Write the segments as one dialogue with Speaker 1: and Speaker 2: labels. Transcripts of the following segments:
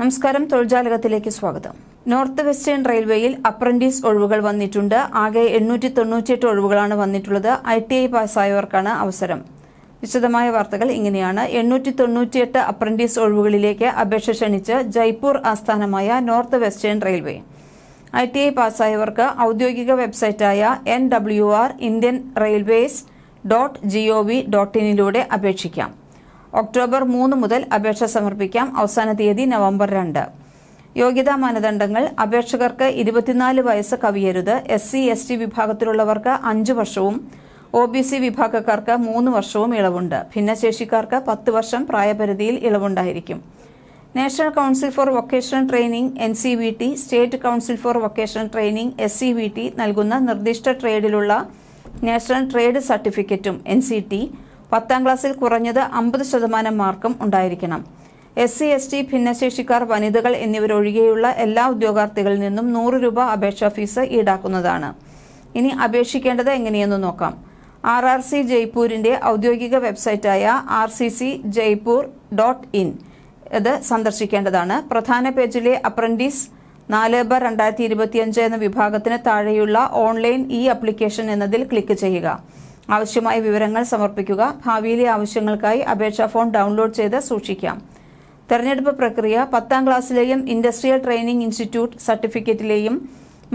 Speaker 1: നമസ്കാരം. തൊഴിൽജാലകത്തിലേക്ക് സ്വാഗതം. North western റെയിൽവേയിൽ അപ്രന്റീസ് ഒഴിവുകൾ വന്നിട്ടുണ്ട്. ആകെ എണ്ണൂറ്റി തൊണ്ണൂറ്റിയെട്ട് ഒഴിവുകളാണ് വന്നിട്ടുള്ളത്. ഐ ടി ഐ പാസ്സായവർക്കാണ് അവസരം. വിശദമായ വാർത്തകൾ ഇങ്ങനെയാണ്. എണ്ണൂറ്റി തൊണ്ണൂറ്റിയെട്ട് അപ്രന്റീസ് ഒഴിവുകളിലേക്ക് അപേക്ഷ ക്ഷണിച്ച് ജയ്പൂർ ആസ്ഥാനമായ north western railway. I T I പാസ്സായവർക്ക് ഔദ്യോഗിക വെബ്സൈറ്റായ N W R Indian railways dot G O V dot ഇനിലൂടെ അപേക്ഷിക്കാം. ഒക്ടോബർ മൂന്ന് മുതൽ അപേക്ഷ സമർപ്പിക്കാം. അവസാന തീയതി നവംബർ രണ്ട്. യോഗ്യതാ മാനദണ്ഡങ്ങൾ. അപേക്ഷകർക്ക് ഇരുപത്തിനാല് വയസ്സ് കവിയരുത്. എസ് സി എസ് ടി വിഭാഗത്തിലുള്ളവർക്ക് അഞ്ച് വർഷവും ഒ ബി സി വിഭാഗക്കാർക്ക് മൂന്ന് വർഷവും ഇളവുണ്ട്. ഭിന്നശേഷിക്കാർക്ക് പത്ത് വർഷം പ്രായപരിധിയിൽ ഇളവുണ്ടായിരിക്കും. National council for vocational training N C V T state council for vocational training S C V T നൽകുന്ന നിർദ്ദിഷ്ട ട്രേഡിലുള്ള നാഷണൽ ട്രേഡ് സർട്ടിഫിക്കറ്റും എൻ സി ടി പത്താം ക്ലാസ്സിൽ കുറഞ്ഞത് അമ്പത് ശതമാനം മാർക്കും ഉണ്ടായിരിക്കണം. എസ് സി എസ് ടി ഭിന്നശേഷിക്കാർ വനിതകൾ എന്നിവരൊഴികെയുള്ള എല്ലാ ഉദ്യോഗാർത്ഥികളിൽ നിന്നും നൂറ് രൂപ അപേക്ഷാ ഫീസ് ഈടാക്കുന്നതാണ്. ഇനി അപേക്ഷിക്കേണ്ടത് എങ്ങനെയെന്ന് നോക്കാം. ആർ ആർ സി ജയ്പൂരിന്റെ ഔദ്യോഗിക വെബ്സൈറ്റായ R C C Jaipur dot in ഇത് സന്ദർശിക്കേണ്ടതാണ്. പ്രധാന പേജിലെ അപ്രന്റീസ് നാല് ബർ രണ്ടായിരത്തി ഇരുപത്തിയഞ്ച് എന്ന വിഭാഗത്തിന് താഴെയുള്ള ഓൺലൈൻ ഇ അപ്ലിക്കേഷൻ എന്നതിൽ ക്ലിക്ക് ചെയ്യുക. ആവശ്യമായ വിവരങ്ങൾ സമർപ്പിക്കുക. ഭാവിയിലെ ആവശ്യങ്ങൾക്കായി അപേക്ഷാ ഫോം ഡൗൺലോഡ് ചെയ്ത് സൂക്ഷിക്കാം. തെരഞ്ഞെടുപ്പ് പ്രക്രിയ പത്താം ക്ലാസ്സിലെയും ഇൻഡസ്ട്രിയൽ ട്രെയിനിംഗ് ഇൻസ്റ്റിറ്റ്യൂട്ട് സർട്ടിഫിക്കറ്റിലെയും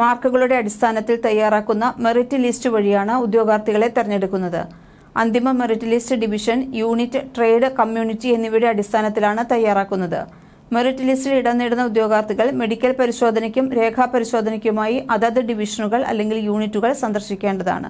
Speaker 1: മാർക്കുകളുടെ അടിസ്ഥാനത്തിൽ തയ്യാറാക്കുന്ന മെറിറ്റ് ലിസ്റ്റ് വഴിയാണ് ഉദ്യോഗാർത്ഥികളെ തെരഞ്ഞെടുക്കുന്നത്. അന്തിമ merit list division unit trade community എന്നിവയുടെ അടിസ്ഥാനത്തിലാണ് തയ്യാറാക്കുന്നത്. മെറിറ്റ് ലിസ്റ്റിൽ ഇടം നേടുന്ന ഉദ്യോഗാർത്ഥികൾ മെഡിക്കൽ പരിശോധനയ്ക്കും രേഖാ പരിശോധനയ്ക്കുമായി അതത് ഡിവിഷനുകൾ അല്ലെങ്കിൽ യൂണിറ്റുകൾ സന്ദർശിക്കേണ്ടതാണ്.